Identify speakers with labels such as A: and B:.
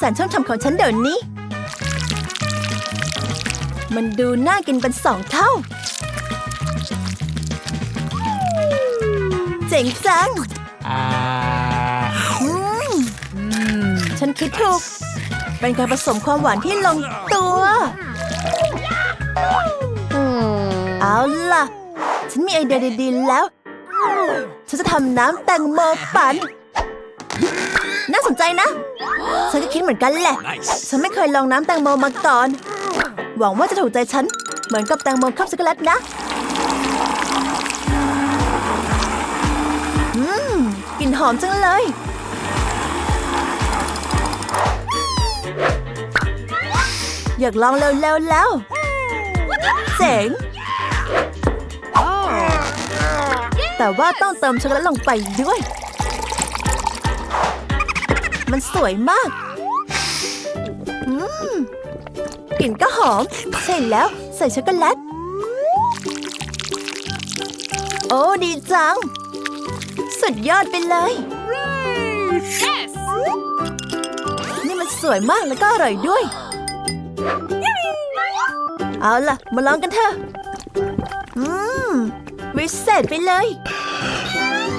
A: สารช่องทำของฉันเดี๋ยวนี้ มันดูน่ากินเป็นสองเท่า เจ๋งจัง
B: อ่า
A: อืมฉันคิดถูก เป็นการผสมความหวานที่ลงตัว เอาล่ะ ฉันมีไอเดียดีๆแล้ว ฉันจะทำน้ำแตงโมปั่น น่าสนใจนะ ฉันก็คิดเหมือนกันแหละ ฉันไม่เคยลองน้ำแตงโมมาก่อน หวังว่าจะถูกใจฉัน เหมือนกับแตงโมคัพช็อกโกแลตนะอืมกลิ่นหอมจังเลย อยากลองเร็วๆแล้ว เจ๋งแต่ว่าต้องเติมช็อกโกแลตลงไปด้วย มันสวยมากอืมกลิ่นก็หอม ใช่แล้วใส่ช็อกโกแลต โอ้ ดีจัง สุดยอดไปเลย นี่มันสวยมากแล้วก็อร่อยด้วย เอาล่ะ มาลองกันเถอะ อืมวิเศษไปเลย